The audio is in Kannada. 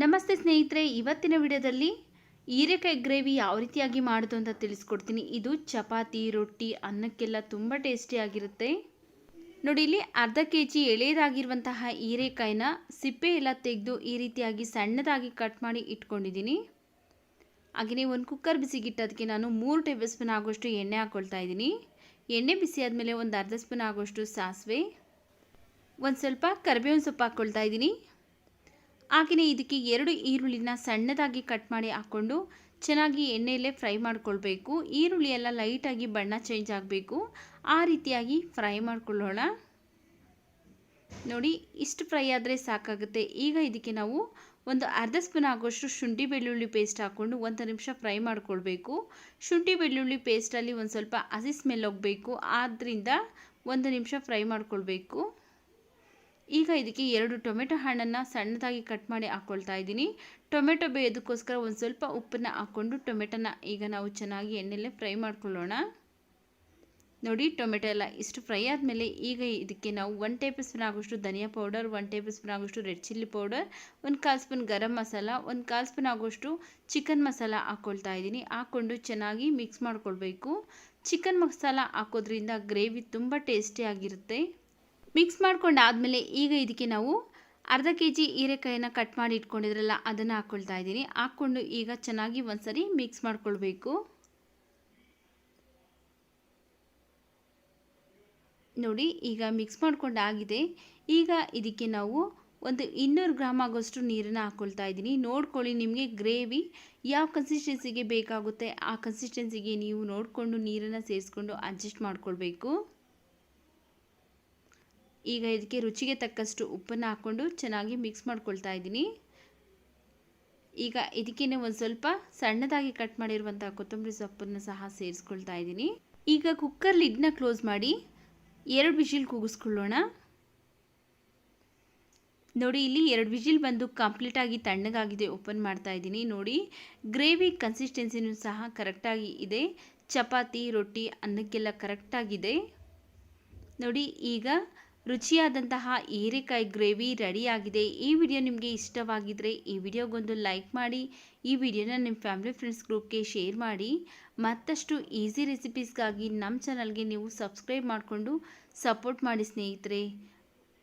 ನಮಸ್ತೆ ಸ್ನೇಹಿತರೆ, ಇವತ್ತಿನ ವಿಡಿಯೋದಲ್ಲಿ ಹೀರೆಕಾಯಿ ಗ್ರೇವಿ ಯಾವ ರೀತಿಯಾಗಿ ಮಾಡೋದು ಅಂತ ತಿಳಿಸ್ಕೊಡ್ತೀನಿ. ಇದು ಚಪಾತಿ, ರೊಟ್ಟಿ, ಅನ್ನಕ್ಕೆಲ್ಲ ತುಂಬ ಟೇಸ್ಟಿಯಾಗಿರುತ್ತೆ ನೋಡಿ, ಇಲ್ಲಿ ಅರ್ಧ ಕೆ ಜಿ ಎಳೆಯದಾಗಿರುವಂತಹ ಹೀರೆಕಾಯಿನ ಸಿಪ್ಪೆ ಎಲ್ಲ ತೆಗೆದು ಈ ರೀತಿಯಾಗಿ ಸಣ್ಣದಾಗಿ ಕಟ್ ಮಾಡಿ ಇಟ್ಕೊಂಡಿದ್ದೀನಿ. ಹಾಗೆಯೇ ಒಂದು ಕುಕ್ಕರ್ ಬಿಸಿಗಿಟ್ಟೋದಕ್ಕೆ ನಾನು ಮೂರು ಟೇಬಲ್ ಸ್ಪೂನ್ ಆಗೋಷ್ಟು ಎಣ್ಣೆ ಹಾಕ್ಕೊಳ್ತಾ ಇದ್ದೀನಿ. ಎಣ್ಣೆ ಬಿಸಿ ಆದಮೇಲೆ ಒಂದು ಅರ್ಧ ಸ್ಪೂನ್ ಆಗೋಷ್ಟು ಸಾಸಿವೆ. ಒಂದು ಸ್ವಲ್ಪ ಕರಿಬೇವಿನ ಸೊಪ್ಪು ಹಾಕ್ಕೊಳ್ತಾ ಇದ್ದೀನಿ. ಹಾಗೆಯೇ ಇದಕ್ಕೆ ಎರಡು ಈರುಳ್ಳಿನ ಸಣ್ಣದಾಗಿ ಕಟ್ ಮಾಡಿ ಹಾಕ್ಕೊಂಡು ಚೆನ್ನಾಗಿ ಎಣ್ಣೆಯಲ್ಲೇ ಫ್ರೈ ಮಾಡ್ಕೊಳ್ಬೇಕು. ಈರುಳ್ಳಿ ಎಲ್ಲ ಲೈಟಾಗಿ ಬಣ್ಣ ಚೇಂಜ್ ಆಗಬೇಕು. ಆ ರೀತಿಯಾಗಿ ಫ್ರೈ ಮಾಡ್ಕೊಳ್ಳೋಣ. ನೋಡಿ, ಇಷ್ಟು ಫ್ರೈ ಆದರೆ ಸಾಕಾಗುತ್ತೆ. ಈಗ ಇದಕ್ಕೆ ನಾವು ಒಂದು ಅರ್ಧ ಸ್ಪೂನ್ ಆಗೋಷ್ಟು ಶುಂಠಿ ಬೆಳ್ಳುಳ್ಳಿ ಪೇಸ್ಟ್ ಹಾಕ್ಕೊಂಡು ಒಂದು ನಿಮಿಷ ಫ್ರೈ ಮಾಡ್ಕೊಳ್ಬೇಕು. ಶುಂಠಿ ಬೆಳ್ಳುಳ್ಳಿ ಪೇಸ್ಟಲ್ಲಿ ಒಂದು ಸ್ವಲ್ಪ ಹಸಿ ಸ್ಮೆಲ್ ಹೋಗಬೇಕು. ಆದ್ದರಿಂದ ಒಂದು ನಿಮಿಷ ಫ್ರೈ ಮಾಡ್ಕೊಳ್ಬೇಕು. ಈಗ ಇದಕ್ಕೆ ಎರಡು ಟೊಮೆಟೊ ಹಣ್ಣನ್ನು ಸಣ್ಣದಾಗಿ ಕಟ್ ಮಾಡಿ ಹಾಕ್ಕೊಳ್ತಾ ಇದ್ದೀನಿ. ಟೊಮೆಟೊ ಬೇಯೋದಕ್ಕೋಸ್ಕರ ಒಂದು ಸ್ವಲ್ಪ ಉಪ್ಪನ್ನು ಹಾಕ್ಕೊಂಡು ಟೊಮೆಟೊನ ಈಗ ನಾವು ಚೆನ್ನಾಗಿ ಎಣ್ಣೆಲ್ಲೇ ಫ್ರೈ ಮಾಡ್ಕೊಳ್ಳೋಣ. ನೋಡಿ, ಟೊಮೆಟೊ ಎಲ್ಲ ಇಷ್ಟು ಫ್ರೈ ಆದಮೇಲೆ ಈಗ ಇದಕ್ಕೆ ನಾವು ಒನ್ ಟೇಬಲ್ ಸ್ಪೂನ್ ಆಗೋಷ್ಟು ಧನಿಯಾ ಪೌಡರ್, ಒನ್ ಟೇಬಲ್ ಸ್ಪೂನ್ ಆಗೋಷ್ಟು ರೆಡ್ ಚಿಲ್ಲಿ ಪೌಡರ್, ಒಂದು ಕಾಲು ಸ್ಪೂನ್ ಗರಂ ಮಸಾಲ, ಒಂದು ಕಾಲು ಸ್ಪೂನ್ ಆಗೋಷ್ಟು ಚಿಕನ್ ಮಸಾಲ ಹಾಕ್ಕೊಳ್ತಾ ಇದ್ದೀನಿ. ಹಾಕ್ಕೊಂಡು ಚೆನ್ನಾಗಿ ಮಿಕ್ಸ್ ಮಾಡ್ಕೊಳ್ಬೇಕು. ಚಿಕನ್ ಮಸಾಲ ಹಾಕೋದ್ರಿಂದ ಗ್ರೇವಿ ತುಂಬ ಟೇಸ್ಟಿಯಾಗಿರುತ್ತೆ ಮಿಕ್ಸ್ ಮಾಡ್ಕೊಂಡು ಆದಮೇಲೆ ಈಗ ಇದಕ್ಕೆ ನಾವು ಅರ್ಧ ಕೆ ಜಿ ಹೀರೆಕಾಯಿನ ಕಟ್ ಮಾಡಿ ಇಟ್ಕೊಂಡಿದ್ರಲ್ಲ, ಅದನ್ನು ಹಾಕ್ಕೊಳ್ತಾ ಇದ್ದೀನಿ. ಹಾಕ್ಕೊಂಡು ಈಗ ಚೆನ್ನಾಗಿ ಒಂದ್ಸರಿ ಮಿಕ್ಸ್ ಮಾಡ್ಕೊಳ್ಬೇಕು. ನೋಡಿ, ಈಗ ಮಿಕ್ಸ್ ಮಾಡ್ಕೊಂಡು ಆಗಿದೆ ಈಗ ಇದಕ್ಕೆ ನಾವು ಒಂದು ಇನ್ನೂರು ಗ್ರಾಮ್ ಆಗೋಷ್ಟು ನೀರನ್ನು ಹಾಕ್ಕೊಳ್ತಾ ಇದ್ದೀನಿ. ನೋಡ್ಕೊಳ್ಳಿ, ನಿಮಗೆ ಗ್ರೇವಿ ಯಾವ ಕನ್ಸಿಸ್ಟೆನ್ಸಿಗೆ ಬೇಕಾಗುತ್ತೆ, ಆ ಕನ್ಸಿಸ್ಟೆನ್ಸಿಗೆ ನೀವು ನೋಡಿಕೊಂಡು ನೀರನ್ನು ಸೇರಿಸ್ಕೊಂಡು ಅಡ್ಜಸ್ಟ್ ಮಾಡ್ಕೊಳ್ಬೇಕು. ಈಗ ಇದಕ್ಕೆ ರುಚಿಗೆ ತಕ್ಕಷ್ಟು ಉಪ್ಪನ್ನು ಹಾಕ್ಕೊಂಡು ಚೆನ್ನಾಗಿ ಮಿಕ್ಸ್ ಮಾಡ್ಕೊಳ್ತಾ ಇದ್ದೀನಿ. ಈಗ ಇದಕ್ಕೇನೆ ಒಂದು ಸ್ವಲ್ಪ ಸಣ್ಣದಾಗಿ ಕಟ್ ಮಾಡಿರುವಂಥ ಕೊತ್ತಂಬರಿ ಸೊಪ್ಪನ್ನು ಸಹ ಸೇರಿಸ್ಕೊಳ್ತಾ ಇದ್ದೀನಿ. ಈಗ ಕುಕ್ಕರ್ ಲಿಡ್ನ ಕ್ಲೋಸ್ ಮಾಡಿ ಎರಡು ವಿಜಿಲ್ ಕೂಗಿಸ್ಕೊಳ್ಳೋಣ. ನೋಡಿ, ಇಲ್ಲಿ ಎರಡು ವಿಜಿಲ್ ಬಂದು ಕಂಪ್ಲೀಟಾಗಿ ತಣ್ಣಗಾಗಿದೆ ಓಪನ್ ಮಾಡ್ತಾ ಇದ್ದೀನಿ. ನೋಡಿ ಗ್ರೇವಿ ಕನ್ಸಿಸ್ಟೆನ್ಸಿನೂ ಸಹ ಕರೆಕ್ಟಾಗಿ ಇದೆ. ಚಪಾತಿ, ರೊಟ್ಟಿ ಅನ್ನಕ್ಕೆಲ್ಲ ಕರೆಕ್ಟಾಗಿದೆ ನೋಡಿ, ಈಗ ರುಚಿಯಾದಂತಹ ಹೀರೆಕಾಯಿ ಗ್ರೇವಿ ರೆಡಿಯಾಗಿದೆ. ಈ ವಿಡಿಯೋ ನಿಮಗೆ ಇಷ್ಟವಾಗಿದ್ದರೆ ಈ ವಿಡಿಯೋಗೊಂದು ಲೈಕ್ ಮಾಡಿ, ಈ ವಿಡಿಯೋನ ನಿಮ್ಮ ಫ್ಯಾಮಿಲಿ ಫ್ರೆಂಡ್ಸ್ ಗ್ರೂಪ್ಗೆ ಶೇರ್ ಮಾಡಿ. ಮತ್ತಷ್ಟು ಈಸಿ ರೆಸಿಪೀಸ್ಗಾಗಿ ನಮ್ಮ ಚಾನಲ್ಗೆ ನೀವು ಸಬ್ಸ್ಕ್ರೈಬ್ ಮಾಡಿಕೊಂಡು ಸಪೋರ್ಟ್ ಮಾಡಿ ಸ್ನೇಹಿತರೆ.